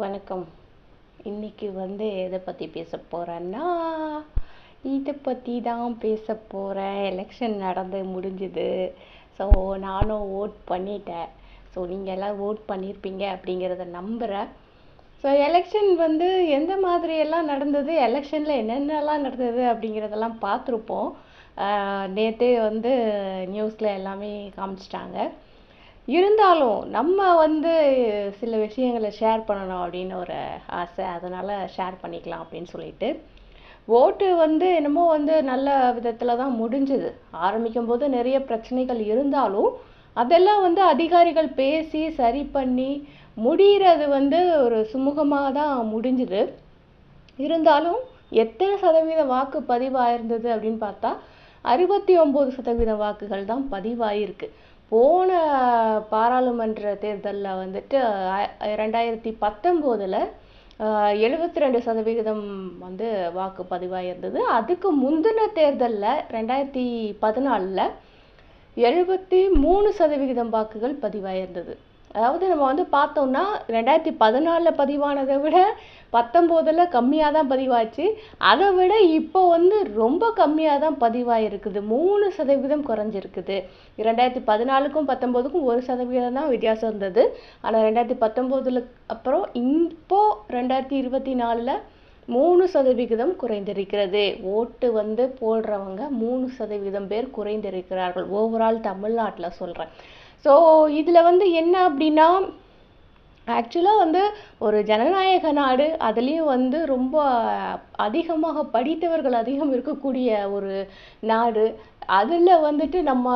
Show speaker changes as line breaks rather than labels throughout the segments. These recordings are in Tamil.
வணக்கம். இன்னைக்கு வந்து எதை பற்றி பேச போகிறேன்னா இதை பற்றி தான் பேச போகிறேன் எலெக்ஷன் நடந்து முடிஞ்சுது. ஸோ நானும் ஓட் பண்ணிட்டேன். ஸோ நீங்கள் எல்லாம் ஓட் பண்ணியிருப்பீங்க அப்படிங்கிறத நம்புகிறேன் ஸோ எலெக்ஷன் வந்து எந்த மாதிரியெல்லாம் நடந்தது எலெக்ஷனில் என்னென்னலாம் நடந்தது அப்படிங்கிறதெல்லாம் பார்த்துருப்போம். நேற்றே வந்து நியூஸில் எல்லாமே காமிச்சிட்டாங்க. இருந்தாலும் நம்ம வந்து சில விஷயங்களை ஷேர் பண்ணணும் அப்படின்னு ஒரு ஆசை. அதனால் ஷேர் பண்ணிக்கலாம் அப்படின்னு சொல்லிட்டு. ஓட்டு வந்து என்னமோ வந்து நல்ல விதத்தில் தான் முடிஞ்சுது. ஆரம்பிக்கும் போது நிறைய பிரச்சனைகள் இருந்தாலும் அதெல்லாம் வந்து அதிகாரிகள் பேசி சரி பண்ணி முடிகிறது வந்து ஒரு சுமூகமாக தான் முடிஞ்சுது. இருந்தாலும் எத்தனை சதவீத வாக்கு பதிவாயிருந்தது அப்படின்னு பார்த்தா அறுபத்தி ஒம்பது சதவீத வாக்குகள் தான் பதிவாயிருக்கு. போன பாராளுமன்ற தேர்தலில் வந்துட்டு ரெண்டாயிரத்தி பத்தொம்போதில் எழுபத்தி ரெண்டு சதவிகிதம் வந்து வாக்கு பதிவாயிருந்தது. அதுக்கு முந்தின தேர்தலில் ரெண்டாயிரத்தி பதினாலில் எழுபத்தி மூணு சதவிகிதம் வாக்குகள் பதிவாயிருந்தது. அதாவது நம்ம வந்து பார்த்தோம்னா ரெண்டாயிரத்தி பதினாலில் பதிவானதை விட பத்தொம்போதில் கம்மியாக தான் பதிவாச்சு. அதை விட இப்போ வந்து ரொம்ப கம்மியாக தான் பதிவாயிருக்குது. மூணு சதவீதம் குறைஞ்சிருக்குது. ரெண்டாயிரத்தி பதினாலுக்கும் பத்தொம்போதுக்கும் ஒரு சதவீதம் தான் வித்தியாசம் இருந்தது. ஆனால் ரெண்டாயிரத்தி பத்தொம்போதில் அப்புறம் இப்போது ரெண்டாயிரத்தி இருபத்தி நாலில் மூணு சதவிகிதம் குறைந்திருக்கிறது. ஓட்டு வந்து போடுறவங்க மூணு சதவீதம் பேர் குறைந்திருக்கிறார்கள். ஓவரால் தமிழ்நாட்டில் சொல்கிறேன் ஸோ இதில் வந்து என்ன அப்படின்னா ஆக்சுவலாக வந்து ஒரு ஜனநாயக நாடு அதுலேயும் வந்து ரொம்ப அதிகமாக படித்தவர்கள் அதிகம் இருக்கக்கூடிய ஒரு நாடு. அதில் வந்துட்டு நம்ம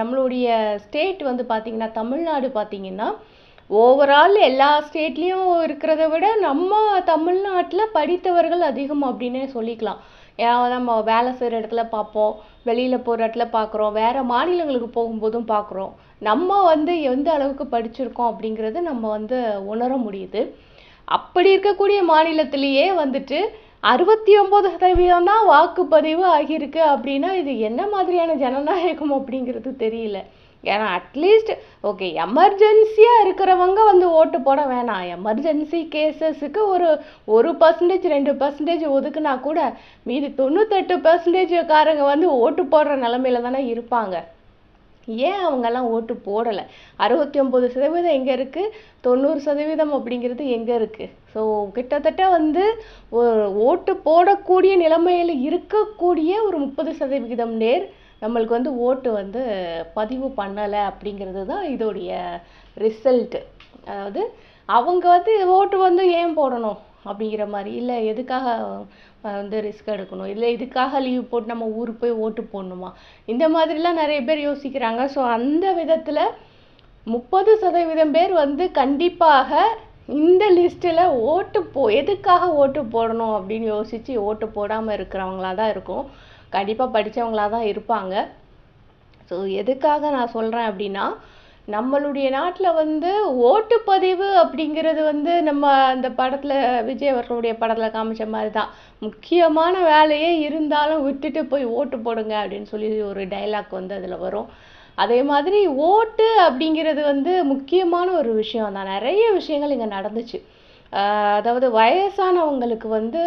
நம்மளுடைய ஸ்டேட் வந்து பார்த்திங்கன்னா தமிழ்நாடு பார்த்திங்கன்னா ஓவரால் எல்லா ஸ்டேட்லேயும் இருக்கிறத விட நம்ம தமிழ்நாட்டில் படித்தவர்கள் அதிகம் அப்படின்னே சொல்லிக்கலாம். ஏன்னா நம்ம வேலை செய்கிற இடத்துல பார்ப்போம் வெளியில் போகிற இடத்துல பார்க்குறோம் வேறு மாநிலங்களுக்கு போகும்போதும் பார்க்குறோம். நம்ம வந்து எந்த அளவுக்கு படிச்சிருக்கோம் அப்படிங்கிறது நம்ம வந்து உணர முடியுது. அப்படி இருக்கக்கூடிய மாநிலத்திலேயே வந்துட்டு அறுபத்தி ஒம்பது சதவீதம் தான் வாக்குப்பதிவு ஆகியிருக்கு அப்படின்னா இது என்ன மாதிரியான ஜனநாயகம் அப்படிங்கிறது தெரியல. ஏன்னா அட்லீஸ்ட் ஓகே எமர்ஜென்சியாக இருக்கிறவங்க வந்து ஓட்டு போட வேணாம். எமர்ஜென்சி கேசஸுக்கு ஒரு ஒரு பர்சன்டேஜ் ரெண்டு பர்சன்டேஜ் ஒதுக்குனா கூட மீதி தொண்ணூத்தெட்டு பர்சன்டேஜ்காரங்க வந்து ஓட்டு போடுற நிலமையில தானே இருப்பாங்க. ஏன் அவங்கெல்லாம் ஓட்டு போடலை? அறுபத்தி ஒம்பது சதவீதம் எங்கே இருக்குது தொண்ணூறு சதவீதம் அப்படிங்கிறது எங்கே இருக்குது ஸோ கிட்டத்தட்ட வந்து ஒரு ஓட்டு போடக்கூடிய நிலைமையில் இருக்கக்கூடிய ஒரு முப்பது சதவிகிதம் நேர் நம்மளுக்கு வந்து ஓட்டு வந்து பதிவு பண்ணலை அப்படிங்கிறது தான் இதோடைய ரிசல்ட்டு அதாவது அவங்க வந்து ஓட்டு வந்து ஏன் போடணும்? அப்படிங்கிற மாதிரி. இல்லை எதுக்காக வந்து ரிஸ்க் எடுக்கணும்? இல்லை இதுக்காக லீவ் போட்டு நம்ம ஊருக்கு போய் ஓட்டு போடணுமா? இந்த மாதிரிலாம் நிறைய பேர் யோசிக்கிறாங்க. ஸோ அந்த விதத்தில் முப்பது சதவீதம் பேர் வந்து கண்டிப்பாக இந்த லிஸ்ட்டில் ஓட்டு போ எதுக்காக ஓட்டு போடணும் அப்படின்னு யோசித்து ஓட்டு போடாமல் இருக்கிறவங்களா தான் இருக்கும். கண்டிப்பாக படித்தவங்களாக தான் இருப்பாங்க. ஸோ எதுக்காக நான் சொல்கிறேன் அப்படின்னா நம்மளுடைய நாட்டில் வந்து ஓட்டுப்பதிவு அப்படிங்கிறது வந்து நம்ம அந்த படத்தில் விஜய் அவர்களுடைய படத்தில் காமிச்ச மாதிரி தான் முக்கியமான வேலையே இருந்தாலும் விட்டுட்டு போய் ஓட்டு போடுங்க அப்படின்னு சொல்லி ஒரு டைலாக் வந்து அதில் வரும். அதே மாதிரி ஓட்டு அப்படிங்கிறது வந்து முக்கியமான ஒரு விஷயம் தான் நிறைய விஷயங்கள் இங்கே நடந்துச்சு. அதாவது வயசானவங்களுக்கு வந்து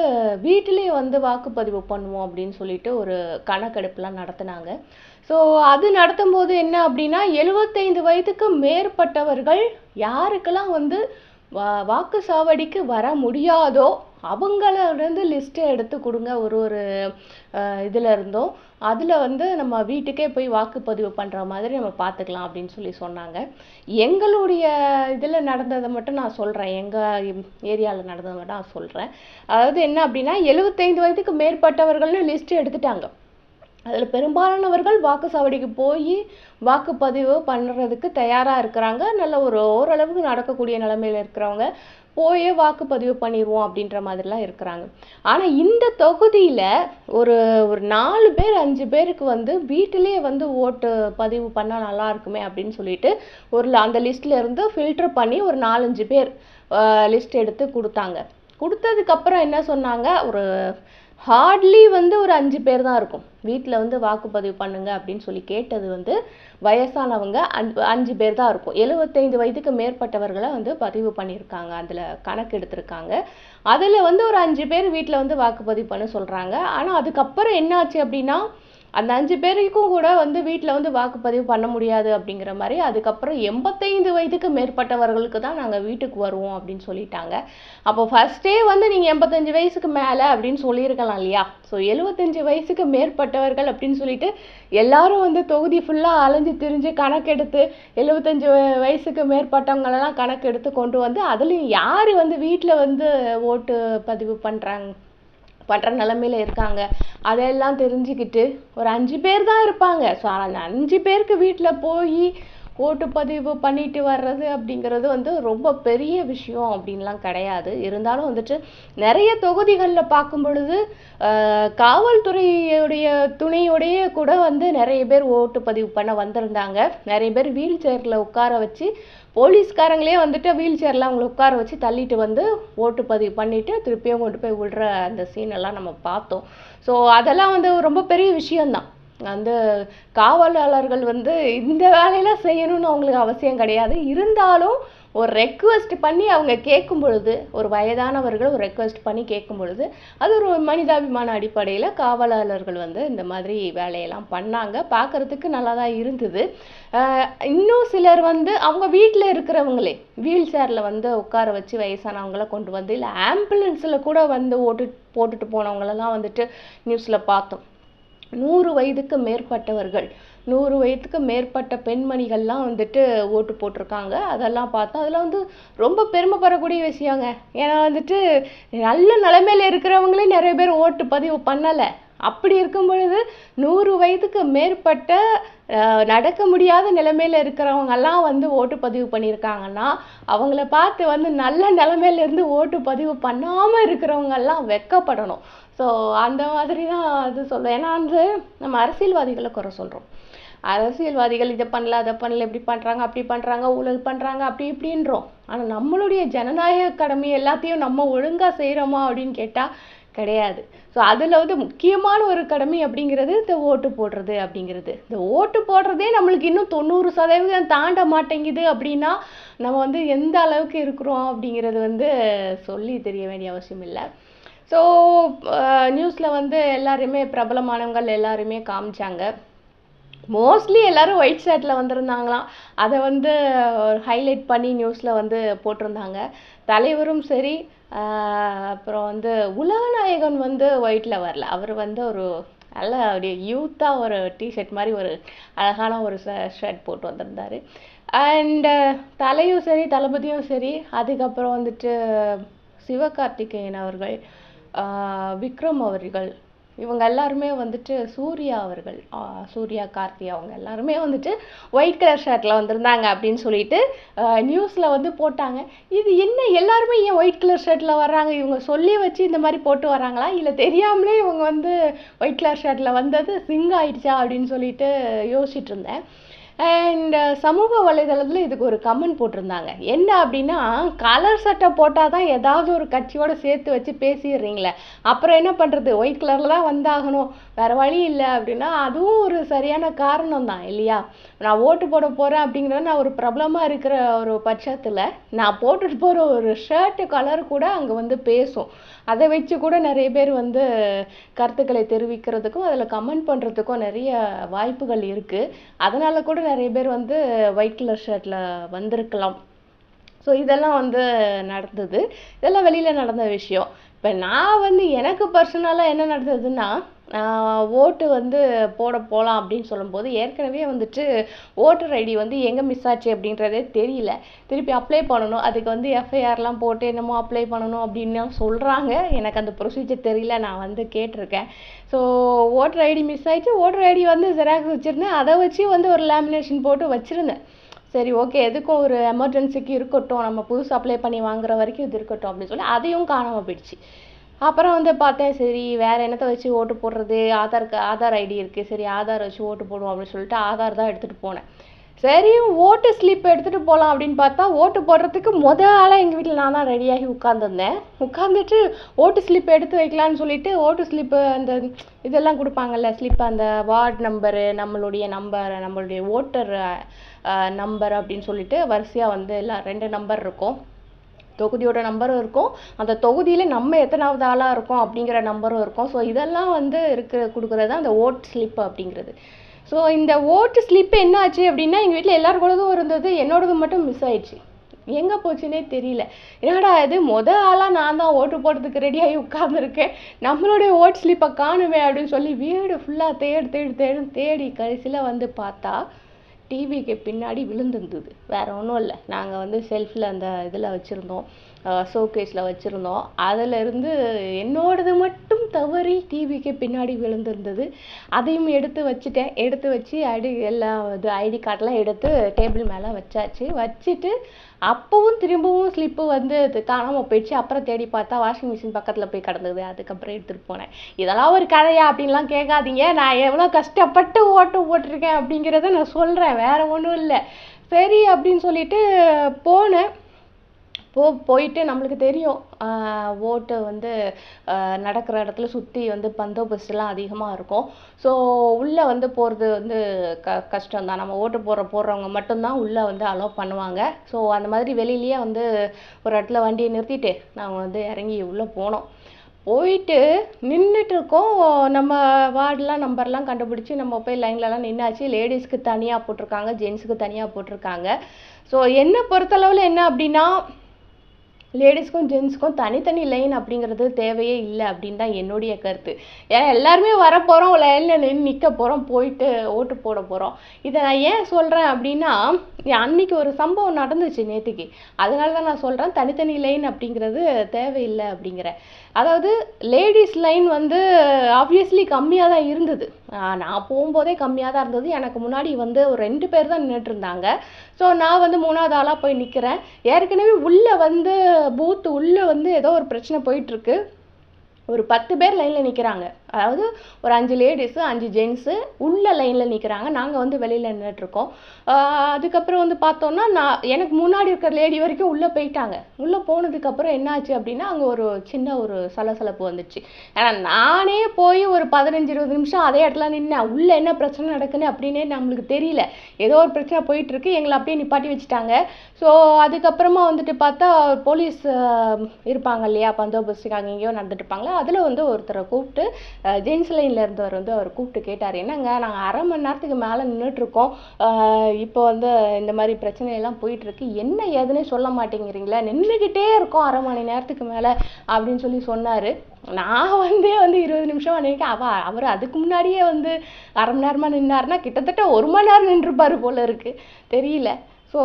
வீட்டிலேயே வந்து வாக்குப்பதிவு பண்ணுவோம் அப்படின்னு சொல்லிட்டு ஒரு கணக்கெடுப்புலாம் நடத்தினாங்க. ஸோ அது நடத்தும் போது என்ன அப்படின்னா எழுபத்தைந்து வயதுக்கு மேற்பட்டவர்கள் யாருக்கெல்லாம் வந்து வா வாக்கு சாவடிக்கு வர முடியாதோ அவங்கள வந்து லிஸ்ட்டை எடுத்து கொடுங்க ஒரு ஒரு இதில் இருந்தும். அதில் வந்து நம்ம வீட்டுக்கே போய் வாக்குப்பதிவு பண்ணுற மாதிரி நம்ம பார்த்துக்கலாம் அப்படின்னு சொல்லி சொன்னாங்க. எங்களுடைய இதில் நடந்ததை மட்டும் நான் சொல்கிறேன் எங்கள் ஏரியாவில் நடந்ததை மட்டும் நான் சொல்கிறேன் அதாவது என்ன அப்படின்னா எழுபத்தைந்து வயதுக்கு மேற்பட்டவர்கள்னு லிஸ்ட்டு எடுத்துட்டாங்க. அதில் பெரும்பாலானவர்கள் வாக்குச்சாவடிக்கு போய் வாக்குப்பதிவு பண்ணுறதுக்கு தயாராக இருக்கிறாங்க. நல்ல ஒரு ஓரளவுக்கு நடக்கக்கூடிய நிலமையில் இருக்கிறவங்க. போயே வாக்குப்பதிவு பண்ணிடுவோம் அப்படின்ற மாதிரிலாம் இருக்கிறாங்க. ஆனால் இந்த தொகுதியில் ஒரு ஒரு நாலு பேர் அஞ்சு பேருக்கு வந்து வீட்டிலேயே வந்து ஓட்டு பதிவு பண்ணால் நல்லா இருக்குமே அப்படின்னு சொல்லிட்டு ஒரு அந்த லிஸ்ட்டில் இருந்து ஃபில்டர் பண்ணி ஒரு நாலஞ்சு பேர் லிஸ்ட் எடுத்து கொடுத்தாங்க. கொடுத்ததுக்கப்புறம் என்ன சொன்னாங்க? ஒரு ஹார்ட்லி வந்து ஒரு அஞ்சு பேர் தான் இருக்கும். வீட்டில் வந்து வாக்குப்பதிவு பண்ணுங்க அப்படின்னு சொல்லி கேட்டது வந்து வயசானவங்க அஞ்சு அஞ்சு பேர் தான் இருக்கும். எழுபத்தைந்து வயதுக்கு மேற்பட்டவர்களை வந்து பதிவு பண்ணியிருக்காங்க. அதில் கணக்கு எடுத்திருக்காங்க. அதில் வந்து ஒரு அஞ்சு பேர் வீட்டில் வந்து வாக்குப்பதிவு பண்ண சொல்கிறாங்க ஆனால் அதுக்கப்புறம் என்னாச்சு அப்படின்னா அந்த அஞ்சு பேருக்கும் கூட வந்து வீட்டில் வந்து வாக்குப்பதிவு பண்ண முடியாது அப்படிங்கிற மாதிரி அதுக்கப்புறம் எண்பத்தைந்து வயதுக்கு மேற்பட்டவர்களுக்கு தான் நாங்கள் வீட்டுக்கு வருவோம் அப்படின்னு சொல்லிட்டாங்க. அப்போ ஃபஸ்ட்டே வந்து நீங்கள் எண்பத்தஞ்சு வயசுக்கு மேலே அப்படின்னு சொல்லியிருக்கலாம் இல்லையா? ஸோ எழுபத்தஞ்சு வயசுக்கு மேற்பட்டவர்கள் அப்படின்னு சொல்லிட்டு எல்லாரும் வந்து தொகுதி ஃபுல்லாக அலைஞ்சு திரிஞ்சு கணக்கெடுத்து எழுபத்தஞ்சு வயசுக்கு மேற்பட்டவங்களெல்லாம் கணக்கெடுத்து கொண்டு வந்து அதுலேயும் யார் வந்து வீட்டில் வந்து ஓட்டு பதிவு பண்ணுறாங்க பண்ணுற நிலமையில இருக்காங்க. அதெல்லாம் தெரிஞ்சுக்கிட்டு ஒரு அஞ்சு பேர் தான் இருப்பாங்க. ஸோ அந்த அஞ்சு பேருக்கு வீட்டில் போய் ஓட்டுப்பதிவு பண்ணிட்டு வர்றது அப்படிங்கிறது வந்து ரொம்ப பெரிய விஷயம் அப்படின்லாம் கிடையாது. இருந்தாலும் வந்துட்டு நிறைய தொகுதிகளில் பார்க்கும் பொழுது காவல்துறையுடைய துணையோடைய கூட வந்து நிறைய பேர் ஓட்டுப்பதிவு பண்ண வந்திருந்தாங்க. நிறைய பேர் வீல் சேரில் உட்கார வச்சு போலீஸ்காரங்களே வந்துட்டு வீல் சேரில் அவங்கள உட்கார வச்சு தள்ளிட்டு வந்து ஓட்டுப்பதிவு பண்ணிவிட்டு திருப்பியும் கொண்டு போய் விடுற அந்த சீன் எல்லாம் நம்ம பார்த்தோம். ஸோ அதெல்லாம் வந்து ரொம்ப பெரிய விஷயந்தான் வந்து காவலாளர்கள் வந்து இந்த வேலையெல்லாம் செய்யணும்னு அவங்களுக்கு அவசியம் கிடையாது. இருந்தாலும் ஒரு ரெக்வஸ்ட் பண்ணி அவங்க கேட்கும் பொழுது ஒரு வயதானவர்கள் ஒரு ரெக்வெஸ்ட் பண்ணி கேட்கும் பொழுது அது ஒரு மனிதாபிமான அடிப்படையில் காவலாளர்கள் வந்து இந்த மாதிரி வேலையெல்லாம் பண்ணாங்க. பார்க்குறதுக்கு நல்லா தான் இருந்தது இன்னும் சிலர் வந்து அவங்க வீட்டில் இருக்கிறவங்களே வீல் சேரில் வந்து உட்கார வச்சு வயசானவங்கள கொண்டு வந்து இல்லை ஆம்புலன்ஸில் கூட வந்து ஓட்டு போட்டுட்டு போனவங்களெல்லாம் வந்துட்டு நியூஸில் பார்த்தோம். நூறு வயதுக்கு மேற்பட்டவர்கள் நூறு வயதுக்கு மேற்பட்ட பெண்மணிகள்லாம் வந்துட்டு ஓட்டு போட்டிருக்காங்க. அதெல்லாம் பார்த்தோம் அதில் வந்து ரொம்ப பெருமைப்படக்கூடிய விஷயங்க. ஏன்னா வந்துட்டு நல்ல நிலைமையில் இருக்கிறவங்களே நிறைய பேர் ஓட்டு பதிவு பண்ணலை. அப்படி இருக்கும் பொழுது நூறு வயதுக்கு மேற்பட்ட நடக்க முடியாத நிலைமையில் இருக்கிறவங்கெல்லாம் வந்து ஓட்டு பதிவு பண்ணியிருக்காங்கன்னா அவங்கள பார்த்து வந்து நல்ல நிலைமையில இருந்து ஓட்டு பதிவு பண்ணாமல் இருக்கிறவங்கெல்லாம் வெக்கப்படணும். ஸோ அந்த மாதிரி தான் அது சொல்லுவேன் ஏன்னா வந்து நம்ம அரசியல்வாதிகளை குறை சொல்கிறோம் அரசியல்வாதிகள் இதை பண்ணல அதை பண்ணல இப்படி பண்ணுறாங்க அப்படி பண்ணுறாங்க ஊழல் பண்ணுறாங்க அப்படி இப்படின்றோம். ஆனால் நம்மளுடைய ஜனநாயக கடமை எல்லாத்தையும் நம்ம ஒழுங்காக செய்கிறோமா அப்படின்னு கேட்டால் கிடையாது. ஸோ அதில் வந்து முக்கியமான ஒரு கடமை அப்படிங்கிறது இந்த ஓட்டு போடுறது அப்படிங்கிறது. இந்த ஓட்டு போடுறதே நம்மளுக்கு இன்னும் தொண்ணூறு சதவீதம் தாண்ட மாட்டேங்குது அப்படின்னா நம்ம வந்து எந்த அளவுக்கு இருக்கிறோம் அப்படிங்கிறது வந்து சொல்லி தெரிய வேண்டிய அவசியம் இல்லை. ஸோ நியூஸில் வந்து எல்லாருமே பிரபலமானவங்கள் எல்லாருமே காமிச்சாங்க. மோஸ்ட்லி எல்லாரும் ஒயிட் ஷர்ட்டில் வந்திருந்தாங்களாம். அதை வந்து ஹைலைட் பண்ணி நியூஸில் வந்து போட்டிருந்தாங்க. தலைவரும் சரி அப்புறம் வந்து உலகநாயகன் வந்து ஒயிட்டில் வரல. அவர் வந்து ஒரு நல்ல அப்படியே யூத்தாக ஒரு டிஷர்ட் மாதிரி ஒரு அழகான ஒரு ஷர்ட் போட்டு வந்திருந்தாரு. அண்ட் தலையும் சரி தளபதியும் சரி அதுக்கப்புறம் வந்துட்டு சிவகார்த்திகேயன் அவர்கள் விக்ரம் அவர்கள் இவங்க எல்லாருமே வந்துட்டு சூர்யா அவர்கள் சூர்யா கார்த்தி அவங்க எல்லாருமே வந்துட்டு ஒயிட் கலர் ஷர்ட்டில் வந்திருந்தாங்க அப்படின்னு சொல்லிட்டு நியூஸில் வந்து போட்டாங்க. இது என்ன எல்லாருமே ஏன் ஒயிட் கலர் ஷர்ட்டில் வர்றாங்க? இவங்க சொல்லி வச்சு இந்த மாதிரி போட்டு வராங்களா இல்லை தெரியாமலே இவங்க வந்து ஒயிட் கலர் ஷர்ட்டில் வந்தது சிங்க் ஆயிடுச்சா அப்படின்னு சொல்லிட்டு யோசிச்சுட்டு இருந்தேன். அண்ட் uh, சமூக வலைதளத்தில் இதுக்கு ஒரு கமெண்ட் போட்டிருந்தாங்க. என்ன அப்படின்னா கலர் சட்டை போட்டால் தான் ஏதாவது ஒரு கட்சியோட சேர்த்து வச்சு பேசிடுறீங்களே. அப்புறம் என்ன பண்ணுறது ஒயிட் கலரில் தான் வந்தாகணும். வேறு வழி இல்லை அப்படின்னா அதுவும் ஒரு சரியான காரணம் தான் இல்லையா? நான் ஓட்டு போட போகிறேன் அப்படிங்கிறத நான் ஒரு பிரபலமாக இருக்கிற ஒரு பட்சத்தில் நான் போட்டுட்டு போகிற ஒரு ஷர்ட்டு கலர் கூட அங்கே வந்து பேசும். அதை வச்சு கூட நிறைய பேர் வந்து கருத்துக்களை தெரிவிக்கிறதுக்கும் அதில் கமெண்ட் பண்ணுறதுக்கும் நிறைய வாய்ப்புகள் இருக்குது அதனால் கூட நிறைய பேர் வந்து ஒயிட் கலர் ஷர்ட்டில் வந்திருக்கலாம். ஸோ இதெல்லாம் வந்து நடந்தது. இதெல்லாம் வெளியில் நடந்த விஷயம். இப்போ நான் வந்து எனக்கு பர்சனலாக என்ன நடந்ததுன்னா ஓட்டு வந்து போட போகலாம் அப்படின்னு சொல்லும்போது ஏற்கனவே வந்துட்டு ஓட்டர் ஐடி வந்து எங்கே மிஸ் ஆச்சு அப்படின்றதே தெரியல. திருப்பி அப்ளை பண்ணணும். அதுக்கு வந்து எஃப்ஐஆர்லாம் போட்டு என்னமோ அப்ளை பண்ணணும் அப்படின்லாம் சொல்கிறாங்க எனக்கு அந்த ப்ரொசீஜர் தெரியல. நான் வந்து கேட்டிருக்கேன். ஸோ ஓட்டர் ஐடி மிஸ் ஆகிடுச்சு ஓட்டர் ஐடி வந்து ஜெராக்ஸ் வச்சுருந்தேன். அதை வச்சு வந்து ஒரு லேமினேஷன் போட்டு வச்சுருந்தேன். சரி ஓகே எதுக்கும் ஒரு எமர்ஜென்சிக்கு இருக்கட்டும். நம்ம புதுசு அப்ளை பண்ணி வாங்குற வரைக்கும் இது இருக்கட்டும் அப்படின்னு சொல்லி அதையும் காணாமல் போயிடுச்சு. அப்புறம் வந்து பார்த்தேன் சரி வேற என்னத்தை வச்சு ஓட்டு போடுறது? ஆதார் க- ஆதார் ஐடி இருக்குது சரி ஆதார் வச்சு ஓட்டு போடுவோம் அப்படின்னு சொல்லிட்டு ஆதார் தான் எடுத்துகிட்டு போனேன். சரி ஓட்டு ஸ்லிப் எடுத்துகிட்டு போகலாம் அப்படின்னு பார்த்தா ஓட்டு போடுறதுக்கு முத ஆளாக எங்கள் வீட்டில் நான் தான் ரெடியாகி உட்காந்துருந்தேன் உட்காந்துட்டு ஓட்டு ஸ்லிப் எடுத்து வைக்கலான்னு சொல்லிட்டு ஓட்டு ஸ்லிப்பு அந்த இதெல்லாம் கொடுப்பாங்கல்ல ஸ்லிப் அந்த வார்டு நம்பரு நம்மளுடைய நம்பர் நம்மளுடைய ஓட்டர் நம்பர் அப்படின்னு சொல்லிட்டு வரிசையாக வந்து எல்லாம் ரெண்டு நம்பர் இருக்கும். தொகுதியோட நம்பரும் இருக்கும். அந்த தொகுதியில் நம்ம எத்தனாவது ஆளாக இருக்கோம் அப்படிங்கிற நம்பரும் இருக்கும். ஸோ இதெல்லாம் வந்து இருக்கிற கொடுக்குறது தான் அந்த ஓட் ஸ்லிப் அப்படிங்கிறது. ஸோ இந்த ஓட்டு ஸ்லிப் என்ன ஆச்சு அப்படின்னா எங்கள் வீட்டில் எல்லாருக்கூடதும் இருந்தது. என்னோடது மட்டும் மிஸ் ஆயிடுச்சு. எங்கே போச்சுன்னே தெரியல. என்னடா இது? மொத ஆளாக நான் தான் ஓட்டு போடுறதுக்கு ரெடியாகி உட்காந்துருக்கேன் நம்மளுடைய ஓட் ஸ்லிப்பை காணுமே அப்படின்னு சொல்லி வீடு ஃபுல்லாக தேடு தேடு தேடு தேடி கடைசியில் வந்து பார்த்தா டிவிக்கு பின்னாடி விழுந்திருந்தது. வேற ஒன்றும் இல்லை. நாங்கள் வந்து செல்ஃபில் அந்த இதில் வச்சுருந்தோம். ஷோகேஸில் வச்சுருந்தோம். அதிலிருந்து என்னோடது மட்டும் தவறி டிவிக்கு பின்னாடி விழுந்திருந்தது. அதையும் எடுத்து வச்சுட்டேன். எடுத்து வச்சு ஐடி எல்லா இது ஐடி கார்டெலாம் எடுத்து டேபிள் மேலே வச்சாச்சு. வச்சுட்டு அப்போவும் திரும்பவும் ஸ்லிப்பு வந்து இது காணாமல் போயிடுச்சு. அப்புறம் தேடி பார்த்தா வாஷிங் மிஷின் பக்கத்தில் போய் கிடந்தது. அதுக்கப்புறம் எடுத்துகிட்டு போனேன். இதெல்லாம் ஒரு கதையா அப்படின்லாம் கேட்காதீங்க. நான் எவ்வளோ கஷ்டப்பட்டு ஓட்டு போட்டிருக்கேன் அப்படிங்கிறத நான் சொல்கிறேன் வேறு ஒன்றும் இல்லை. சரி அப்படின்னு சொல்லிட்டு போனேன். போ போயிட்டு நம்மளுக்கு தெரியும். ஓட்டு வந்து நடக்கிற இடத்துல சுற்றி வந்து பந்தோபஸ்துலாம் அதிகமாக இருக்கும். ஸோ உள்ளே வந்து போகிறது வந்து க கஷ்டம் தான் நம்ம ஓட்டு போடுற போடுறவங்க மட்டும்தான் உள்ளே வந்து அலோவ் பண்ணுவாங்க. ஸோ அந்த மாதிரி வெளியிலேயே வந்து ஒரு இடத்துல வண்டியை நிறுத்திட்டு நாங்கள் வந்து இறங்கி உள்ளே போனோம். போயிட்டு நின்றுட்டு இருக்கோம் நம்ம வார்டுலாம் நம்பர்லாம் கண்டுபிடிச்சி நம்ம போய் லைன்லலாம் நின்னாச்சு. லேடிஸ்க்கு தனியாக போட்டிருக்காங்க ஜென்ஸுக்கு தனியாக போட்டிருக்காங்க. ஸோ என்னை பொறுத்தளவில் என்ன அப்படின்னா லேடிஸ்க்கும் ஜென்ஸுக்கும் தனித்தனி லைன் அப்படிங்கிறது தேவையே இல்லை அப்படின்னு தான் என்னுடைய கருத்து. ஏன்னா எல்லாருமே வர போகிறோம் லைனில் நின்று நிற்க போகிறோம் போயிட்டு ஓட்டு போட போகிறோம் இதை நான் ஏன் சொல்கிறேன் அப்படின்னா அன்னைக்கு ஒரு சம்பவம் நடந்துச்சு நேற்றுக்கு அதனால தான் நான் சொல்கிறேன் தனித்தனி லைன் அப்படிங்கிறது தேவையில்லை அப்படிங்கிறேன் அதாவது லேடிஸ் லைன் வந்து ஆப்வியஸ்லி கம்மியாக தான் இருந்தது. நான் போகும்போதே கம்மியாக தான் இருந்தது. எனக்கு முன்னாடி வந்து ஒரு ரெண்டு பேர் தான் நின்றுட்டு இருந்தாங்க. ஸோ நான் வந்து மூணாவது ஆளாக போய் நிற்கிறேன் ஏற்கனவே உள்ளே வந்து பூத்து உள்ளே வந்து ஏதோ ஒரு பிரச்சனை போயிட்டுருக்கு ஒரு பத்து பேர் லைனில் நிற்கிறாங்க அதாவது ஒரு அஞ்சு லேடிஸு அஞ்சு ஜென்ஸு உள்ள லைனில் நிற்கிறாங்க நாங்கள் வந்து வெளியில் நின்றுட்டுருக்கோம் அதுக்கப்புறம் வந்து பார்த்தோன்னா நான் எனக்கு முன்னாடி இருக்கிற லேடி வரைக்கும் உள்ளே போயிட்டாங்க. உள்ளே போனதுக்கப்புறம் என்னாச்சு அப்படின்னா அங்கே ஒரு சின்ன ஒரு சலசலப்பு வந்துச்சு. ஏன்னா நானே போய் ஒரு பதினஞ்சு இருபது நிமிஷம் அதே இடத்துல நின்னேன். உள்ளே என்ன பிரச்சனை நடக்குன்னு அப்படின்னே நம்மளுக்கு தெரியல. ஏதோ ஒரு பிரச்சனை போயிட்டுருக்கு எங்களை அப்படியே நிப்பாட்டி வச்சுட்டாங்க. ஸோ அதுக்கப்புறமா வந்துட்டு பார்த்தா போலீஸ் இருப்பாங்க இல்லையா? பந்தோபஸ்துக்கு அங்கே நடந்துட்டு இருப்பாங்களா? அதில் வந்து ஒருத்தரை கூப்பிட்டு ஜென்ஸ் லைனில் இருந்தவர் வந்து அவர் கூப்பிட்டு கேட்டார். என்னங்க நாங்கள் அரை மணி நேரத்துக்கு மேலே நின்றுட்டுருக்கோம் இப்போ வந்து இந்த மாதிரி பிரச்சனையெல்லாம் போயிட்டுருக்கு. என்ன ஏதுன்னு சொல்ல மாட்டேங்கிறீங்களா நின்றுக்கிட்டே இருக்கோம் அரை மணி நேரத்துக்கு மேலே அப்படின்னு சொல்லி சொன்னார். நான் வந்து வந்து இருபது நிமிஷம் நினைக்கிறேன் அவ அவர் அதுக்கு முன்னாடியே வந்து அரை மணி நேரமாக நின்னார்னா கிட்டத்தட்ட ஒரு மணி நேரம் நின்றுப்பார் போல இருக்குது தெரியல. ஸோ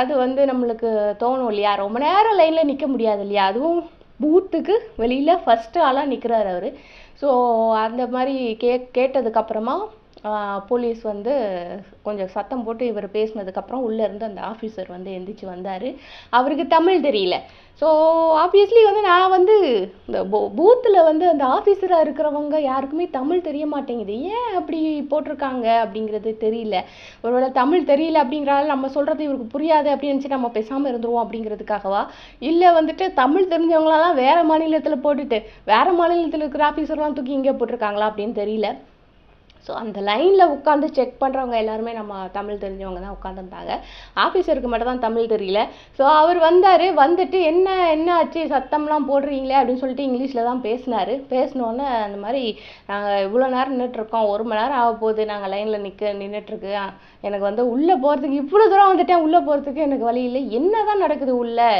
அது வந்து நம்மளுக்கு தோணும் இல்லையா? ரொம்ப நேரம் லைனில் நிற்க முடியாது இல்லையா? அதுவும் பூத்துக்கு வெளியில் ஃபஸ்ட்டு ஆளாக நிற்கிறாரு அவர். ஸோ அந்த மாதிரி கே கேட்டதுக்கப்புறமா போலீஸ் வந்து கொஞ்சம் சத்தம் போட்டு இவர் பேசினதுக்கப்புறம் உள்ளேருந்து அந்த ஆஃபீஸர் வந்து எந்திரிச்சு வந்தார். அவருக்கு தமிழ் தெரியல. ஸோ ஆப்வியஸ்லி வந்து நான் வந்து இந்த பூ பூத்தில் வந்து அந்த ஆஃபீஸராக இருக்கிறவங்க யாருக்குமே தமிழ் தெரிய மாட்டேங்குது. ஏன் அப்படி போட்டிருக்காங்க அப்படிங்கிறது தெரியல. ஒருவேளை தமிழ் தெரியல அப்படிங்கிறனால நம்ம சொல்கிறது இவருக்கு புரியாது அப்படின்னு நினச்சி நம்ம பேசாமல் இருந்துருவோம் அப்படிங்கிறதுக்காகவா? இல்லை வந்துட்டு தமிழ் தெரிஞ்சவங்களெல்லாம் வேறு மாநிலத்தில் போட்டுட்டு வேறு மாநிலத்தில் இருக்கிற ஆஃபீஸர்லாம் தூக்கி இங்கே போட்டிருக்காங்களா அப்படின்னு தெரியல. ஸோ அந்த லைனில் உட்காந்து செக் பண்ணுறவங்க எல்லாருமே நம்ம தமிழ் தெரிஞ்சவங்க தான் உட்காந்துருந்தாங்க ஆஃபீஸருக்கு மட்டும் தான் தமிழ் தெரியல. ஸோ அவர் வந்தார் வந்துட்டு என்ன என்ன ஆச்சு சத்தம்லாம் போடுறீங்களே அப்படின்னு சொல்லிட்டு இங்கிலீஷில் தான் பேசினார். பேசினோன்னே அந்த மாதிரி நாங்கள் இவ்வளோ நேரம் நின்றுட்டுருக்கோம் ஒரு மணி நேரம் ஆக போகுது நாங்கள் லைனில் நிற்க நின்றுட்டுருக்கு எனக்கு வந்து உள்ளே போகிறதுக்கு இவ்வளோ தூரம் வந்துட்டேன் உள்ளே போகிறதுக்கு எனக்கு வழி இல்லை. என்ன தான் நடக்குது உள்ளே?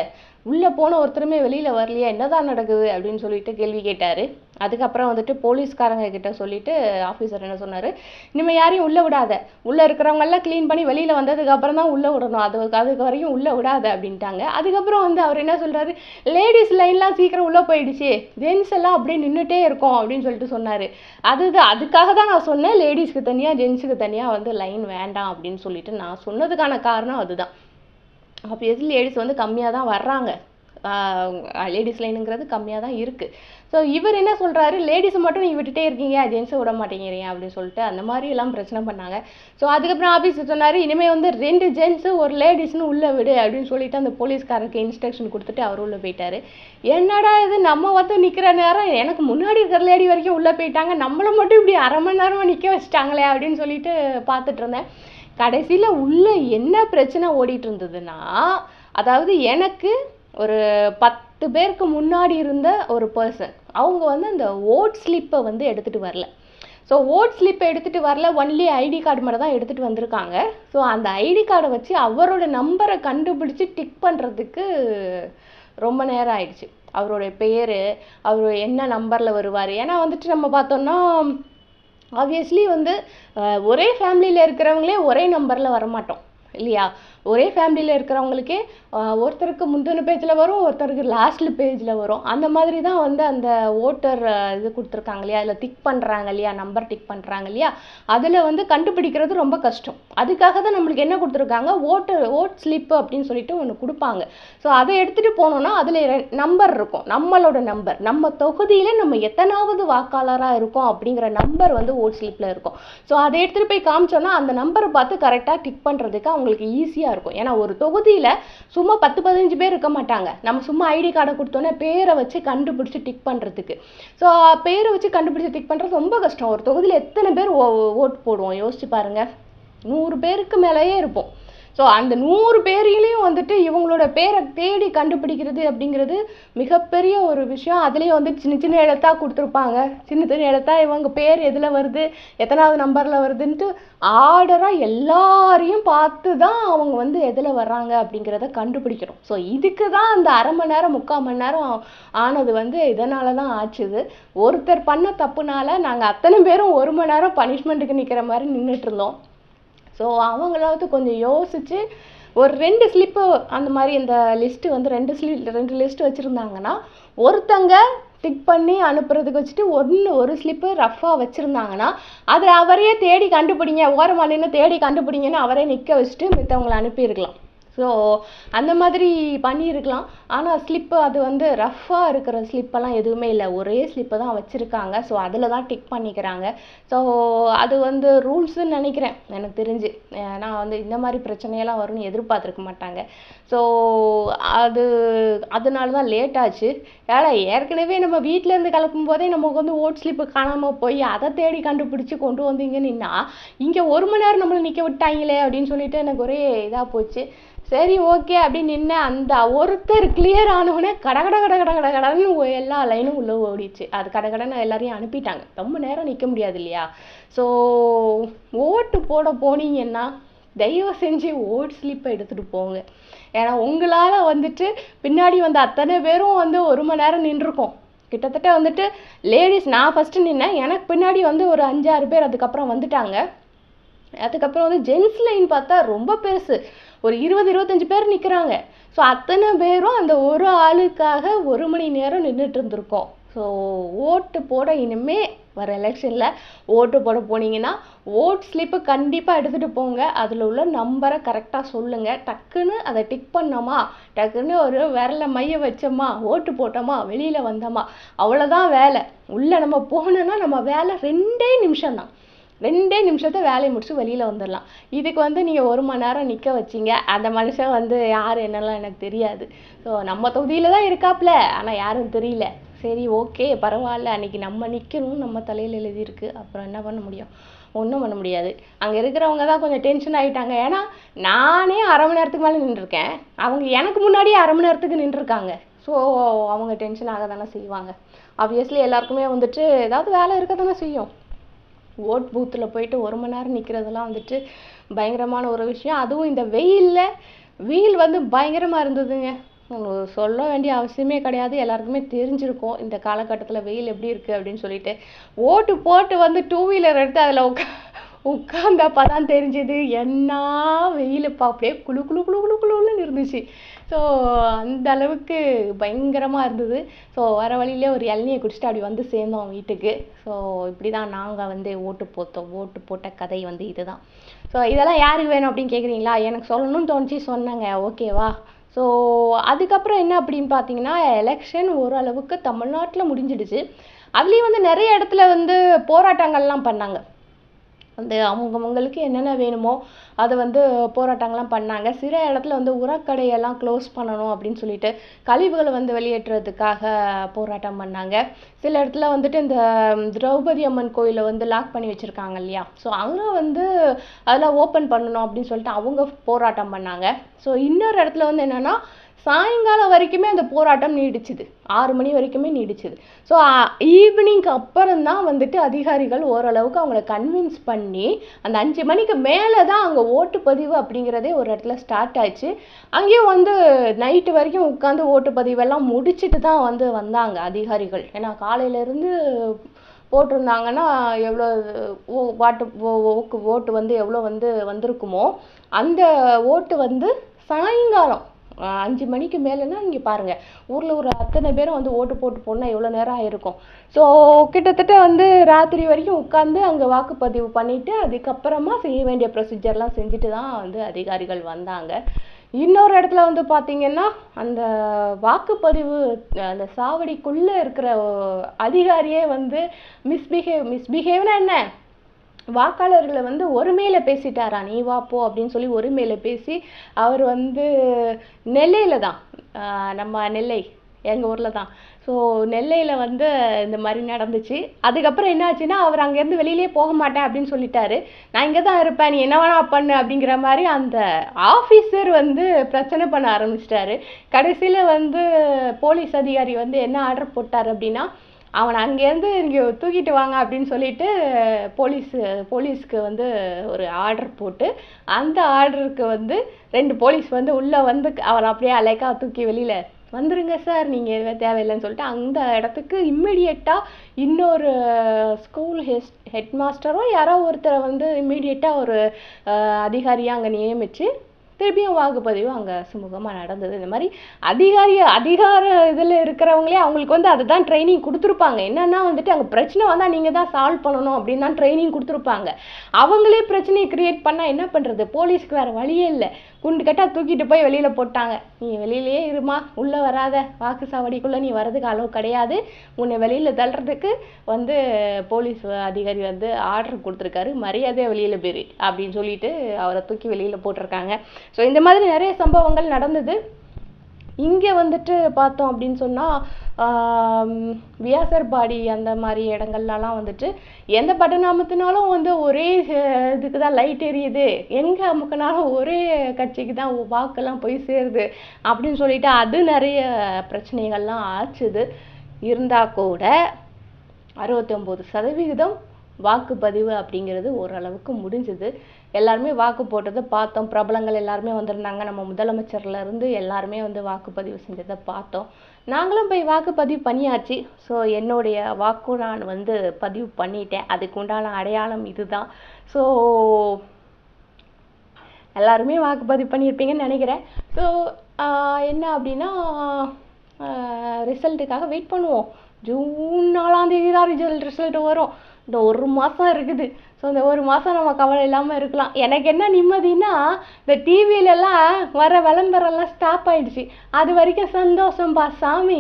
உள்ளே போன ஒருத்தருமே வெளியில் வரலையா என்னதான் நடக்குது அப்படின்னு சொல்லிட்டு கேள்வி கேட்டார். அதுக்கப்புறம் வந்துட்டு போலீஸ்காரங்க கிட்ட சொல்லிட்டு ஆஃபீஸர் என்ன சொன்னார் இனிமேல் யாரையும் உள்ளே விடாத. உள்ளே இருக்கிறவங்கெல்லாம் க்ளீன் பண்ணி வெளியில் வந்ததுக்கப்புறம் தான் உள்ளே விடணும். அது அதுக்கு வரையும் உள்ளே விடாத அப்படின்ட்டாங்க. அதுக்கப்புறம் வந்து அவர் என்ன சொல்கிறாரு லேடிஸ் லைன்லாம் சீக்கிரம் உள்ளே போயிடுச்சு ஜென்ஸ் எல்லாம் அப்படியே நின்றுட்டே இருக்கும் அப்படின்னு சொல்லிட்டு சொன்னார். அதுதான் அதுக்காக தான் நான் சொன்னேன் லேடிஸ்க்கு தனியாக ஜென்ஸுக்கு தனியாக வந்து லைன் வேண்டாம் அப்படின்னு சொல்லிட்டு நான் சொன்னதுக்கான காரணம் அதுதான். ஆப்வியஸ்லி லேடிஸ் வந்து கம்மியாக தான் வர்றாங்க. லேடிஸ் லைனுங்கிறது கம்மியாக தான் இருக்குது ஸோ இவர் என்ன சொல்கிறாரு லேடிஸை மட்டும் நீங்கள் விட்டுட்டே இருக்கீங்க ஜென்ஸை விட மாட்டேங்கிறீங்க? அப்படின்னு சொல்லிட்டு அந்த மாதிரி எல்லாம் பிரச்சனை பண்ணாங்க. ஸோ அதுக்கப்புறம் ஆஃபீஸ் சொன்னார் இனிமேல் வந்து ரெண்டு ஜென்ஸு ஒரு லேடிஸ்னு உள்ளே விடு அப்படின்னு சொல்லிட்டு அந்த போலீஸ்காரருக்கு இன்ஸ்ட்ரக்ஷன் கொடுத்துட்டு அவர் உள்ளே போயிட்டாரு. என்னடா இது? நம்ம வந்து நிற்கிற நேரம் எனக்கு முன்னாடி இருக்கிற லேடி வரைக்கும் உள்ளே போயிட்டாங்க. நம்மளை மட்டும் இப்படி அரை மணி நேரமாக நிற்க வச்சிட்டாங்களே அப்படின்னு சொல்லிட்டு பார்த்துட்டு இருந்தேன். கடைசியில் உள்ளே என்ன பிரச்சனை ஓடிட்டு இருந்ததுன்னா அதாவது எனக்கு ஒரு பத்து பேருக்கு முன்னாடி இருந்த ஒரு பர்சன் அவங்க வந்து அந்த ஓட் ஸ்லிப்பை வந்து எடுத்துகிட்டு வரல. ஸோ ஓட் ஸ்லிப்பை எடுத்துகிட்டு வரல ஒன்லி ஐடி கார்டு மட்டும் தான் எடுத்துகிட்டு வந்திருக்காங்க. ஸோ அந்த ஐடி கார்டை வச்சு அவரோட நம்பரை கண்டுபிடிச்சி டிக் பண்ணுறதுக்கு ரொம்ப நேரம் ஆயிடுச்சு. அவருடைய பேர் அவர் என்ன நம்பரில் வருவார். ஏன்னா வந்துட்டு நம்ம பார்த்தோம்னா ஆப்வியஸ்லி வந்து ஒரே ஃபேமிலியில் இருக்கிறவங்களே ஒரே நம்பரில் வரமாட்டோம் இல்லையா? ஒரே ஃபேமிலியில் இருக்கிறவங்களுக்கே ஒருத்தருக்கு முந்தின பேஜில் வரும் ஒருத்தருக்கு லாஸ்ட்டில் பேஜில் வரும். அந்த மாதிரி தான் வந்து அந்த ஓட்டர் இது கொடுத்துருக்காங்க இல்லையா? அதில் டிக் பண்ணுறாங்க இல்லையா? நம்பர் டிக் பண்ணுறாங்க இல்லையா? அதில் வந்து கண்டுபிடிக்கிறது ரொம்ப கஷ்டம். அதுக்காக தான் நம்மளுக்கு என்ன கொடுத்துருக்காங்க? ஓட்டர் ஓட் ஸ்லிப்பு அப்படின்னு சொல்லிட்டு ஒன்று கொடுப்பாங்க. ஸோ அதை எடுத்துகிட்டு போனோம்னா அதில் நம்பர் இருக்கும். நம்மளோட நம்பர் நம்ம தொகுதியில் நம்ம எத்தனாவது வாக்காளராக இருக்கோம் அப்படிங்கிற நம்பர் வந்து ஓட் ஸ்லிப்பில் இருக்கும். ஸோ அதை எடுத்துகிட்டு போய் காமிச்சோன்னா அந்த நம்பரை பார்த்து கரெக்டாக டிக் பண்ணுறதுக்கு அவங்களுக்கு ஈஸியாக இருக்கும். ஏன்னா ஒரு தொகுதியில் சும்மா பத்து பதினஞ்சு பேர் இருக்க மாட்டாங்க. நம்ம சும்மா ஐடி கார்டை கொடுத்தோன்னே பேரை வச்சு கண்டுபிடிச்சி டிக் பண்ணுறதுக்கு ஸோ பேரை வச்சு கண்டுபிடிச்சி டிக் பண்ணுறது ரொம்ப கஷ்டம். ஒரு தொகுதியில் எத்தனை பேர் ஓ ஓட்டு போடுவோம்? யோசிச்சு பாருங்க. நூறு பேருக்கு மேலேயே இருப்போம். ஸோ அந்த நூறு பேரையிலையும் வந்துட்டு இவங்களோட பேரை தேடி கண்டுபிடிக்கிறது அப்படிங்கிறது மிகப்பெரிய ஒரு விஷயம். அதுலேயும் வந்து சின்ன சின்ன எழுத்தாக கொடுத்துருப்பாங்க. சின்ன சின்ன எழுத்தாக இவங்க பேர் எதில் வருது எத்தனாவது நம்பரில் வருதுன்ட்டு ஆர்டராக எல்லாரையும் பார்த்து தான் அவங்க வந்து எதில் வர்றாங்க அப்படிங்கிறத கண்டுபிடிக்கிறோம் ஸோ இதுக்கு தான் அந்த அரை மணி நேரம் முக்கால் மணி நேரம் ஆனது வந்து இதனால தான் ஆச்சுது ஒருத்தர் பண்ண தப்புனால நாங்கள் அத்தனை பேரும் ஒரு மணி நேரம் பனிஷ்மெண்ட்டுக்கு நிற்கிற மாதிரி நின்றுட்டு இருந்தோம். ஸோ அவங்களாவது கொஞ்சம் யோசித்து ஒரு ரெண்டு ஸ்லிப்பு அந்த மாதிரி இந்த லிஸ்ட்டு வந்து ரெண்டு ஸ்லிப் ரெண்டு லிஸ்ட் வச்சுருந்தாங்கன்னா ஒருத்தங்க டிக் பண்ணி அனுப்புறதுக்கு வச்சுட்டு ஒன்று ஒரு ஸ்லிப்பு ரஃப்பாக வச்சுருந்தாங்கன்னா அதை அவரையே தேடி கண்டுபிடிங்க ஓரமாக நின்று தேடி கண்டுபிடிங்கன்னு அவரே நிற்க வச்சுட்டு மித்தவங்களை அனுப்பியிருக்கலாம். ஸோ அந்த மாதிரி பண்ணியிருக்கலாம். ஆனால் ஸ்லிப்பு அது வந்து ரஃப்பாக இருக்கிற ஸ்லிப்பெல்லாம் எதுவுமே இல்லை. ஒரே ஸ்லிப்பை தான் வச்சுருக்காங்க. ஸோ அதில் தான் டிக் பண்ணிக்கிறாங்க. ஸோ அது வந்து ரூல்ஸுன்னு நினைக்கிறேன். எனக்கு தெரிஞ்சு. நான் வந்து இந்த மாதிரி பிரச்சனையெல்லாம் வரும்னு எதிர்பார்த்துருக்க மாட்டாங்க. ஸோ அது அதனால தான் லேட் ஆச்சு. ஏன்னா ஏற்கனவே நம்ம வீட்டிலேருந்து கிளப்பும் போதே நமக்கு வந்து ஓட் ஸ்லிப்பு காணாமல் போய் அதை தேடி கண்டுபிடிச்சி கொண்டு வந்தீங்க நின்னா இங்கே ஒரு மணி நேரம் நம்மளை நிற்க விட்டாங்களே அப்படின்னு சொல்லிட்டு எனக்கு ஒரே இதாக போச்சு. சரி ஓகே அப்படின்னு நின்று அந்த ஒருத்தர் கிளியர் ஆனவுடனே கட கட கட கட கட கடன்னு எல்லா லைனும் உள்ளே ஓடிச்சு அது கட கடன்னு எல்லாரையும் அனுப்பிட்டாங்க. ரொம்ப நேரம் நிற்க முடியாது இல்லையா? ஸோ ஓட்டு போட போனீங்கன்னா தயவு செஞ்சு ஓட் ஸ்லிப்பை எடுத்துகிட்டு போங்க. ஏன்னா உங்களால் வந்துட்டு பின்னாடி வந்த அத்தனை பேரும் வந்து ஒரு மணி நேரம் நின்றுருக்கோம். கிட்டத்தட்ட வந்துட்டு லேடிஸ் நான் ஃபஸ்ட்டு நின்னேன். எனக்கு பின்னாடி வந்து ஒரு அஞ்சாறு பேர் அதுக்கப்புறம் வந்துட்டாங்க. அதுக்கப்புறம் வந்து ஜென்ஸ் லைன் பார்த்தா ரொம்ப பெருசு. ஒரு இருபது இருபத்தஞ்சு பேர் நிற்கிறாங்க ஸோ அத்தனை பேரும் அந்த ஒரு ஆளுக்காக ஒரு மணி நேரம் நின்றுட்டு இருந்திருக்கோம். ஸோ ஓட்டு போட இனிமே வர எலெக்ஷனில் ஓட்டு போட போனீங்கன்னா ஓட் ஸ்லிப்பு கண்டிப்பாக எடுத்துகிட்டு போங்க. அதில் உள்ள நம்பரை கரெக்டாக சொல்லுங்கள் டக்குன்னு அதை டிக் பண்ணோமா? டக்குன்னு ஒரு விரல மைய வச்சோமா? ஓட்டு போட்டோமா? வெளியில் வந்தோமா? அவ்வளோதான் வேலை. உள்ளே நம்ம போனோன்னா நம்ம வேலை ரெண்டே நிமிஷம் தான் ரெண்டே நிமிஷத்தை வேலையை முடிச்சு வெளியில் வந்துடலாம். இதுக்கு வந்து நீங்கள் ஒரு மணி நேரம் நிற்க வச்சீங்க. அந்த மனுஷன் வந்து யார் என்னெல்லாம் எனக்கு தெரியாது. ஸோ நம்ம தொகுதியில் தான் இருக்காப்புல ஆனால் யாரும் தெரியல. சரி ஓகே பரவாயில்ல. அன்னைக்கு நம்ம நிற்கணும் நம்ம தலையில் எழுதியிருக்கு. அப்புறம் என்ன பண்ண முடியும்? ஒன்றும் பண்ண முடியாது. அங்கே இருக்கிறவங்க தான் கொஞ்சம் டென்ஷன் ஆகிட்டாங்க ஏன்னா நானே அரை மணி நேரத்துக்கு மேலே நின்றுருக்கேன். அவங்க எனக்கு முன்னாடியே அரை மணி நேரத்துக்கு நின்றுருக்காங்க. ஸோ அவங்க டென்ஷன் ஆக தானே செய்வாங்க. ஆப்வியஸ்லி எல்லாருக்குமே வந்துட்டு ஏதாவது வேலை இருக்க தானே செய்யும். ஓட் பூத்தில் போயிட்டு ஒரு மணி நேரம் நிற்கிறதெல்லாம் வந்துட்டு பயங்கரமான ஒரு விஷயம். அதுவும் இந்த வெயிலில் வெயில் வந்து பயங்கரமாக இருந்ததுங்க. சொல்ல வேண்டிய அவசியமே கிடையாது. எல்லாருக்குமே தெரிஞ்சிருக்கும் இந்த காலகட்டத்தில் வெயில் எப்படி இருக்குது அப்படின்னு சொல்லிட்டு. ஓட்டு போட்டு வந்து டூ வீலர் எடுத்து அதில் உட்கா உட்காந்தப்போ தான் தெரிஞ்சது. என்ன வெயிலுப்பா. அப்படியே குளு குளு குளு குளு குளுன்னு இருந்துச்சு. ஸோ அந்த அளவுக்கு பயங்கரமாக இருந்தது. ஸோ வர வழியிலே ஒரு இளநியை குடிச்சிட்டு அப்படி வந்து சேர்ந்தோம் வீட்டுக்கு. ஸோ இப்படி தான் நாங்கள் வந்து ஓட்டு போட்டோம் ஓட்டு போட்ட கதை வந்து இதுதான். ஸோ இதெல்லாம் யாருக்கு வேணும் அப்படின்னு கேட்குறீங்களா எனக்கு சொல்லணும்னு தோணுச்சு. சொன்னாங்க. ஓகேவா ஸோ அதுக்கப்புறம் என்ன அப்படின்னு பார்த்தீங்கன்னா எலெக்ஷன் ஓரளவுக்கு தமிழ்நாட்டில் முடிஞ்சிடுச்சு. அதுலேயும் வந்து நிறைய இடத்துல வந்து போராட்டங்கள்லாம் பண்ணாங்க. அந்த அவங்கவுங்களுக்கு என்னென்ன வேணுமோ அதை வந்து போராட்டங்கள்லாம் பண்ணாங்க. சில இடத்துல வந்து உரக்கடையெல்லாம் க்ளோஸ் பண்ணணும் அப்படின்னு சொல்லிட்டு கழிவுகளை வந்து வெளியேற்றுறதுக்காக போராட்டம் பண்ணாங்க. சில இடத்துல வந்துட்டு இந்த திரௌபதி அம்மன் கோயிலை வந்து லாக் பண்ணி வச்சுருக்காங்க இல்லையா? ஸோ அங்கே வந்து அதெல்லாம் ஓப்பன் பண்ணணும் அப்படின்னு சொல்லிட்டு அவங்க போராட்டம் பண்ணாங்க. ஸோ இன்னொரு இடத்துல வந்து என்னென்னா சாயங்காலம் வரைக்குமே அந்த போராட்டம் நீடிச்சுது. ஆறு மணி வரைக்குமே நீடிச்சுது. ஸோ ஈவினிங்க்கு அப்புறம் தான் வந்துட்டு அதிகாரிகள் ஓரளவுக்கு அவங்கள கன்வின்ஸ் பண்ணி அந்த அஞ்சு மணிக்கு மேலே தான் அங்கே ஓட்டுப்பதிவு அப்படிங்கிறதே ஒரு இடத்துல ஸ்டார்ட் ஆச்சு அங்கேயும் வந்து நைட்டு வரைக்கும் உட்காந்து ஓட்டுப்பதிவெல்லாம் முடிச்சுட்டு தான் வந்து வந்தாங்க அதிகாரிகள். ஏன்னா காலையிலேருந்து போட்டிருந்தாங்கன்னா எவ்வளோ ஓ வாட்டு ஓ ஓட்டு வந்து எவ்வளோ வந்து வந்திருக்குமோ அந்த ஓட்டு வந்து சாயங்காலம் அஞ்சு மணிக்கு மேலேன்னா நீங்கள் பாருங்கள் ஊரில் ஒரு அத்தனை பேரும் வந்து ஓட்டு போட்டு போனால் எவ்வளோ நேரம் ஆயிருக்கும். ஸோ கிட்டத்தட்ட வந்து ராத்திரி வரைக்கும் உட்காந்து அங்கே வாக்குப்பதிவு பண்ணிவிட்டு அதுக்கப்புறமா செய்ய வேண்டிய ப்ரொசீஜர்லாம் செஞ்சுட்டு தான் வந்து அதிகாரிகள் வந்தாங்க. இன்னொரு இடத்துல வந்து பார்த்தீங்கன்னா அந்த வாக்குப்பதிவு அந்த சாவடிக்குள்ளே இருக்கிற அதிகாரியே வந்து மிஸ்பிஹேவ் மிஸ்பிஹேவ்னா என்ன? வாக்காளர்களை வந்து ஒருமையில் பேசிட்டாரா நீ வா போ அப்படின்னு சொல்லி ஒருமையில் பேசி அவர் வந்து நெல்லையில தான் நம்ம நெல்லை எங்கள் ஊரில் தான். ஸோ நெல்லையில் வந்து இந்த மாதிரி நடந்துச்சு. அதுக்கப்புறம் என்ன ஆச்சுன்னா அவர் அங்கேருந்து வெளியிலே போக மாட்டேன் அப்படின்னு சொல்லிட்டாரு. நான் இங்கே தான் இருப்பேன் நீ என்ன வேணா பண்ணு அப்படிங்கிற மாதிரி அந்த ஆஃபீஸர் வந்து பிரச்சனை பண்ண ஆரம்பிச்சிட்டாரு. கடைசியில் வந்து போலீஸ் அதிகாரி வந்து என்ன ஆர்டர் போட்டார் அப்படின்னா அவனை அங்கேருந்து இங்கே தூக்கிட்டு வாங்க அப்படின்னு சொல்லிட்டு போலீஸ் போலீஸ்க்கு வந்து ஒரு ஆர்டர் போட்டு அந்த ஆர்டருக்கு வந்து ரெண்டு போலீஸ் வந்து உள்ளே வந்து அவனை அப்படியே அலைக்கா தூக்கி வெளியில் வந்துருங்க சார் நீங்கள் எதுவுமே தேவையில்லைன்னு சொல்லிட்டு அந்த இடத்துக்கு இம்மிடியட்டாக இன்னொரு ஸ்கூல் ஹெஸ் ஹெட் மாஸ்டரோ யாரோ ஒருத்தரை வந்து இம்மிடியட்டாக ஒரு அதிகாரியாக அங்கே நியமித்து திருப்பியும் வாக்குப்பதிவு அங்கே சுமூகமாக நடந்தது. இந்த மாதிரி அதிகாரி அதிகார இதில் இருக்கிறவங்களே அவங்களுக்கு வந்து அதுதான் ட்ரைனிங் கொடுத்துருப்பாங்க. என்னன்னா வந்துட்டு அங்கே பிரச்சனை வந்தால் நீங்கள் தான் சால்வ் பண்ணணும் அப்படின்னு தான் ட்ரைனிங் கொடுத்துருப்பாங்க. அவங்களே பிரச்சனையை கிரியேட் பண்ணால் என்ன பண்ணுறது போலீஸ்க்கு வேறு வழியே இல்லை. குண்டு கட்டாக தூக்கிட்டு போய் வெளியில் போட்டாங்க. நீ வெளியிலேயே இருமா. உள்ளே வராத. வாக்கு சாவடிக்குள்ளே நீ வரதுக்கு அளவு கிடையாது. உன்னை வெளியில் தள்ளுறதுக்கு வந்து போலீஸ் அதிகாரி வந்து ஆர்டர் கொடுத்துருக்காரு. மரியாதையாக வெளியில் போயிரு அப்படின்னு சொல்லிட்டு அவரை தூக்கி வெளியில் போட்டிருக்காங்க. ஸோ இந்த மாதிரி நிறைய சம்பவங்கள் நடந்தது. இங்கே வந்துட்டு பார்த்தோம் அப்படின்னு சொன்னால் வியாசர்பாடி அந்த மாதிரி இடங்கள்லலாம் வந்துட்டு எந்த பட்டன் அமுத்தினாலும் வந்து ஒரே இதுக்கு தான் லைட் எரியுது. எங்கே அமுக்கினாலும் ஒரே கட்சிக்கு தான் வாக்கெல்லாம் போய் சேருது அப்படின்னு சொல்லிட்டு அது நிறைய பிரச்சனைகள்லாம் ஆச்சுது. இருந்தால் கூட அறுபத்தொம்போது சதவிகிதம் வாக்குப்பதிவு அப்படிங்கிறது ஓரளவுக்கு முடிஞ்சுது. எல்லாருமே வாக்கு போட்டதை பார்த்தோம். பிரபலங்கள் எல்லாருமே வந்திருந்தாங்க. நம்ம முதலமைச்சர்ல இருந்து எல்லாருமே வந்து வாக்குப்பதிவு செஞ்சதை பார்த்தோம். நாங்களும் போய் வாக்குப்பதிவு பண்ணியாச்சு. ஸோ என்னுடைய வாக்கும் நான் வந்து பதிவு பண்ணிட்டேன். அதுக்கு உண்டான அடையாளம் இதுதான். ஸோ எல்லாருமே வாக்குப்பதிவு பண்ணியிருப்பீங்கன்னு நினைக்கிறேன். ஸோ என்ன அப்படின்னா ரிசல்ட்டுக்காக வெயிட் பண்ணுவோம். ஜூன் நாலாம் தேதி தான் ரிசல்ட் ரிசல்ட் வரும். இந்த ஒரு மாதம் இருக்குது. ஸோ இந்த ஒரு மாதம் நம்ம கவலை இல்லாமல் இருக்கலாம். எனக்கு என்ன நிம்மதினா இந்த டிவிலெல்லாம் வர விளம்பரம்லாம் ஸ்டாப் ஆகிடுச்சு அது வரைக்கும் சந்தோஷம்பா சாமி.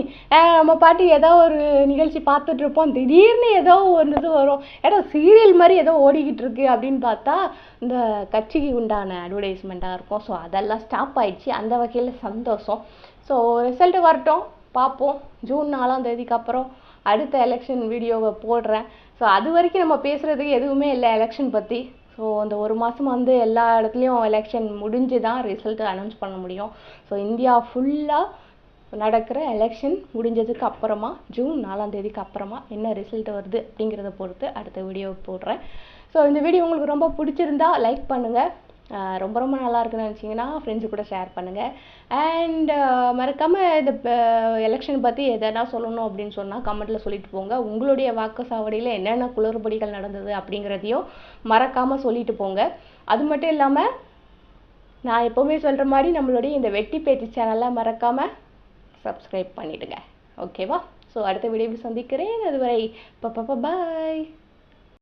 நம்ம பாட்டி ஏதோ ஒரு நிகழ்ச்சி பார்த்துட்ருப்போம் திடீர்னு ஏதோ ஒரு இது வரும். ஏதோ சீரியல் மாதிரி ஏதோ ஓடிக்கிட்டு இருக்கு அப்படின்னு பார்த்தா இந்த கட்சிக்கு உண்டான அட்வர்டைஸ்மெண்ட்டாக இருக்கும். ஸோ அதெல்லாம் ஸ்டாப் ஆகிடுச்சு அந்த வகையில் சந்தோஷம். ஸோ ரிசல்ட்டு வரட்டும். பார்ப்போம். ஜூன் நாலாம் தேதிக்கு அப்புறம் அடுத்த எலெக்ஷன் வீடியோவை போடுறேன். ஸோ அது வரைக்கும் நம்ம பேசுகிறதுக்கு எதுவுமே இல்லை எலெக்ஷன் பற்றி ஸோ அந்த ஒரு மாதம் வந்து எல்லா இடத்துலையும் எலெக்ஷன் முடிஞ்சு தான் ரிசல்ட் அனௌன்ஸ் பண்ண முடியும். ஸோ இந்தியா ஃபுல்லாக நடக்கிற எலெக்ஷன் முடிஞ்சதுக்கு அப்புறமா ஜூன் நாலாம் தேதிக்கு அப்புறமா என்ன ரிசல்ட் வருது அப்படிங்கிறத பொறுத்து அடுத்த வீடியோ போடுறேன். ஸோ இந்த வீடியோ உங்களுக்கு ரொம்ப பிடிச்சிருந்தா லைக் பண்ணுங்கள் ரொம்ப ரொம்ப நல்லா இருக்குன்னு நினச்சிங்கன்னா ஃப்ரெண்ட்ஸு கூட ஷேர் பண்ணுங்கள் அண்ட் மறக்காமல் இந்த எலெக்ஷன் பற்றி எதனா சொல்லணும் அப்படின்னு சொன்னால் கமெண்ட்டில் சொல்லிட்டு போங்க. உங்களுடைய வாக்கு சாவடியில் என்னென்ன குளறுபடிகள் நடந்தது அப்படிங்கிறதையும் மறக்காமல் சொல்லிட்டு போங்க. அது மட்டும் இல்லாமல் நான் எப்போவுமே சொல்கிற மாதிரி நம்மளுடைய இந்த வெட்டி பேச்சு சேனலை மறக்காமல் சப்ஸ்கிரைப் பண்ணிவிடுங்க ஓகேவா ஸோ அடுத்த வீடியோவில் சந்திக்கிறேன். அதுவரை பாய்